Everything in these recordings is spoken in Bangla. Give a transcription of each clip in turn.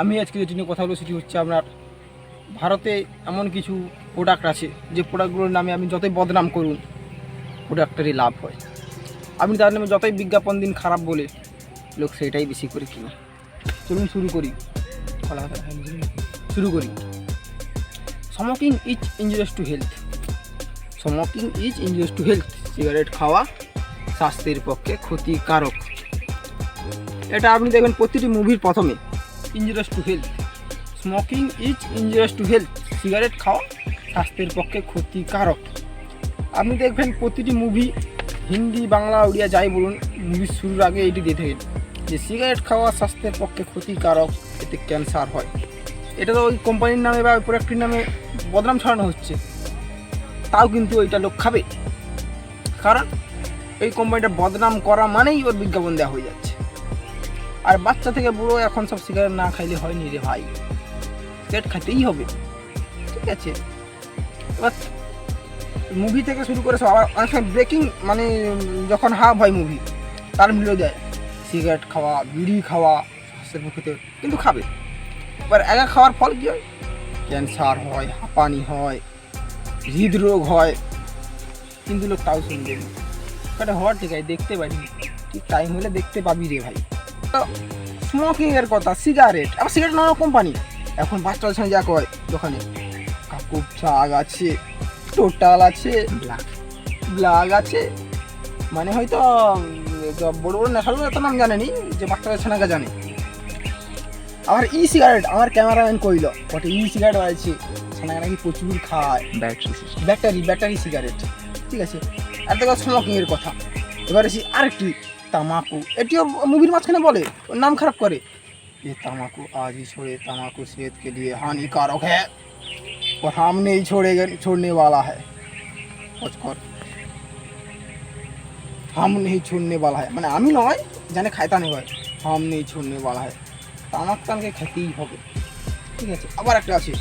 আমি আজকে যেটি নিয়ে কথা বলব সেটি হচ্ছে আপনার, ভারতে এমন কিছু প্রোডাক্ট আছে যে প্রোডাক্টগুলোর নামে আমি যতই বদনাম করুন প্রোডাক্টেরই লাভ হয়। আপনি তার নামে যতই বিজ্ঞাপন দিন খারাপ বলে, লোক সেটাই বেশি করে কিনে চলুন শুরু করি। শুরু করি। Smoking is injurious to health smoking is injurious to health cigarette খাওয়া, স্বাস্থ্যের পক্ষে ক্ষতিকারক। এটা আপনি দেখবেন প্রতিটি মুভির প্রথমে। Injurious to health smoking is injurious to health cigarette খাওয়া স্বাস্থ্যের পক্ষে ক্ষতিকারক। আপনি দেখবেন প্রতিটি মুভি, হিন্দি, বাংলা, উড়িয়া, যাই বলুন, মুভি শুরুর আগে এটি দিয়ে থাকেন যে সিগারেট খাওয়া স্বাস্থ্যের পক্ষে ক্ষতিকারক, এতে ক্যান্সার হয়। এটা তো ওই কোম্পানির নামে বা ওই প্রোডাক্টটির নামে বদনাম ছড়ানো হচ্ছে। তাও কিন্তু ওইটা লোক খাবে। কারণ এই কোম্পানিটা বদনাম করা মানেই ওর বিজ্ঞাপন দেওয়া হয়ে যাচ্ছে। আর বাচ্চা থেকে বুড়ো এখন সব সিগারেট না খাইলে হয়নি রে ভাই। সিগারেট খাইতেই হবে। ঠিক আছে। এবার মুভি থেকে শুরু করে সব অনেক সময় ব্রেকিং মানে যখন হাফ হয় মুভি তার মিলে দেয় সিগারেট খাওয়া, বিড়ি খাওয়া, স্বাস্থ্যের পক্ষে কিন্তু খাবে। এবার একা খাওয়ার ফল কী হয়? ক্যান্সার হয়, হাঁপানি হয়, হৃদরোগ হয়। কিন্তু লোক তাও শুনবে না। হওয়ার ঠিক আছে দেখতে পারি। ঠিক টাইম হলে দেখতে পাবি রে ভাই। স্মোকিং এর কথা সিগারেট আবার সিগারেট নানা কোম্পানি এখন বাচ্চাদের সঙ্গে যা কয় দোকানে। কাকুব শাক আছে টোটাল আছে ব্লাগ আছে। মানে হয়তো বড় বড় নেশাগুলো এত নাম জানেনি যে বাচ্চাদের ছেনাকে জানে। আবার ই সিগারেট আমার ক্যামেরাম্যান কইল ওটা ই সিগারেট আছে ছেনাকে নাকি প্রচুর খায়। ব্যাটারি ব্যাটারি ব্যাটারি সিগারেট ঠিক আছে? আর দেখো স্মোকিং এর কথা। এবার এসি আরেকটি। তামাকু এটিও মুভির মাঝখানে বলে ওর নাম খারাপ করে ये तम्बाकू आज ही छोड़े तम्बाकू सेहत के लिए हानिकारक है और हम नहीं छोड़ेगा छोड़ने वाला है कुछ कर हम नहीं छोड़ने वाला है মানে আমি নয় জানে খাইতা নেই হয় হাম নেই छोड़ने वाला है তামাক তো আমাকে খেতেই হবে ঠিক আছে আবার একটা আছে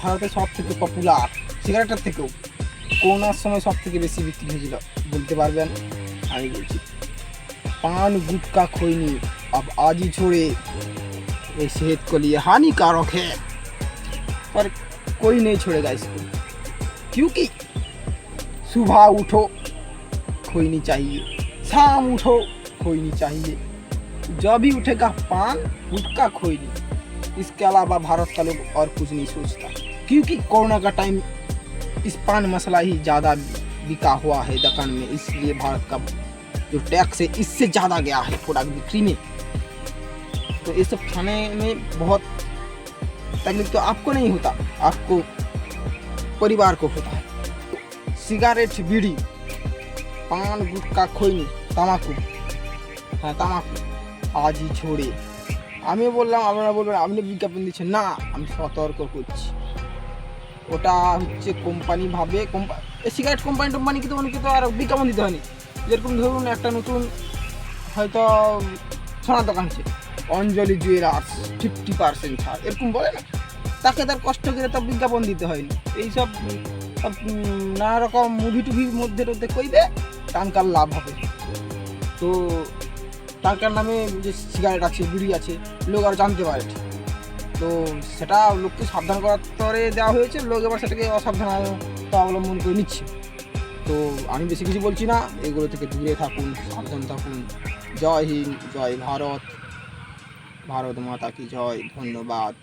ভারতের সব থেকে পপুলার সিগারেটের থেকেও কোনার সময় সব থেকে বেশি বিক্রি হয়েছিল বলতে পারবেন আমি বলছি पान गुटखा खोईनी अब आज ही छोड़े। ये सेहत के लिए हानिकारक है। पर कोई नहीं छोड़ेगा इसको। क्योंकि सुबह उठो खोईनी चाहिए। शाम उठो खोईनी चाहिए। जब भी उठेगा पान गुटखा खोईनी इसके अलावा भारत का लोग और कुछ नहीं सोचता। क्योंकि कोरोना का टाइम इस पान मसाला ही ज़्यादा बिका हुआ है दुकान में। इसलिए भारत का जो टैक्स है इससे ज़्यादा गया है प्रोडक्ट बिक्री में तो ये सब खाने में बहुत तकलीफ तो आपको नहीं होता आपको परिवार को होता है सिगारेट बीड़ी पान गुटखा খৈনি তামাকু হ্যাঁ তামাকু আজই ছোড়ে আমিও বললাম আপনারা বলবেন আপনি বিজ্ঞাপন দিচ্ছেন না আমি সতর্ক করছি ওটা হচ্ছে কোম্পানি ভাবে কোম্পানি সিগারেট কোম্পানি টোম্পানি কিন্তু অনেকে তো আর বিজ্ঞাপন দিতে হয়নি যেরকম ধরুন একটা নতুন হয়তো সোনার দোকান আছে। অঞ্জলি জুয়েলার্স ফিফটি পার্সেন্ট ছাড়, এরকম বলে না? তাকে তার কষ্ট করে তো বিজ্ঞাপন দিতে হয়নি এইসব সব নানা রকম মুভি টুভির মধ্যে টধ্যে কইবে টানকার লাভ হবে। তো টানকার নামে যে সিগারেট আছে বিড়ি আছে, লোক আর জানতে পারে। তো সেটা লোককে সাবধান করার তরে দেওয়া হয়েছে, লোক এবার সেটাকে অসাবধানতা অবলম্বন করে নিচ্ছে। তো আমি বেশি কিছু বলছি না। এগুলো থেকে দূরে থাকুন, সাবধান থাকুন। জয় হিন্দ, জয় ভারত। ভারত মাতা কি জয়, ধন্যবাদ।